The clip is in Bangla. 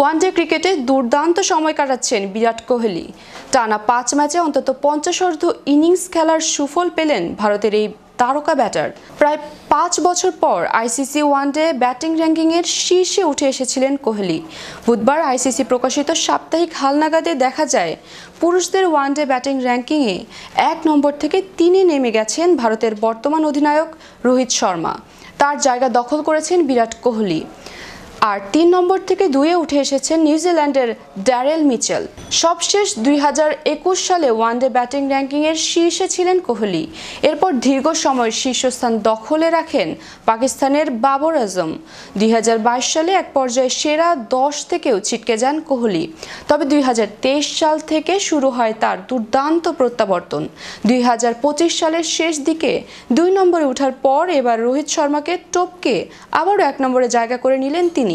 ওয়ানডে ক্রিকেটে দুর্দান্ত সময় কাটাচ্ছেন বিরাট কোহলি। টানা পাঁচ ম্যাচে অন্তত পঞ্চাশ অর্ধ ইনিংস খেলার সুফল পেলেন ভারতের এই তারকা ব্যাটার। প্রায় পাঁচ বছর পর আইসিসি ওয়ানডে ব্যাটিং র্যাঙ্কিংয়ের শীর্ষে উঠে এসেছিলেন কোহলি। বুধবার আইসিসি প্রকাশিত সাপ্তাহিক হালনাগাদে দেখা যায়, পুরুষদের ওয়ানডে ব্যাটিং র্যাঙ্কিংয়ে এক নম্বর থেকে তিনে নেমে গেছেন ভারতের বর্তমান অধিনায়ক রোহিত শর্মা। তার জায়গা দখল করেছেন বিরাট কোহলি। আর তিন নম্বর থেকে দুয়ে উঠে এসেছেন নিউজিল্যান্ডের ড্যারেল মিচেল। সবশেষ দুই হাজার একুশ সালে ওয়ানডে ব্যাটিং র্যাঙ্কিংয়ের শীর্ষে ছিলেন কোহলি। এরপর দীর্ঘ সময় শীর্ষস্থান দখলে রাখেন পাকিস্তানের বাবর আজম। দুই হাজার বাইশ সালে এক পর্যায়ে সেরা দশ থেকেও ছিটকে যান কোহলি। তবে দুই হাজার তেইশ সাল থেকে শুরু হয় তার দুর্দান্ত প্রত্যাবর্তন। দুই হাজার পঁচিশ সালের শেষ দিকে দুই নম্বরে ওঠার পর এবার রোহিত শর্মাকে টপকে আবারও এক নম্বরে জায়গা করে নিলেন তিনি।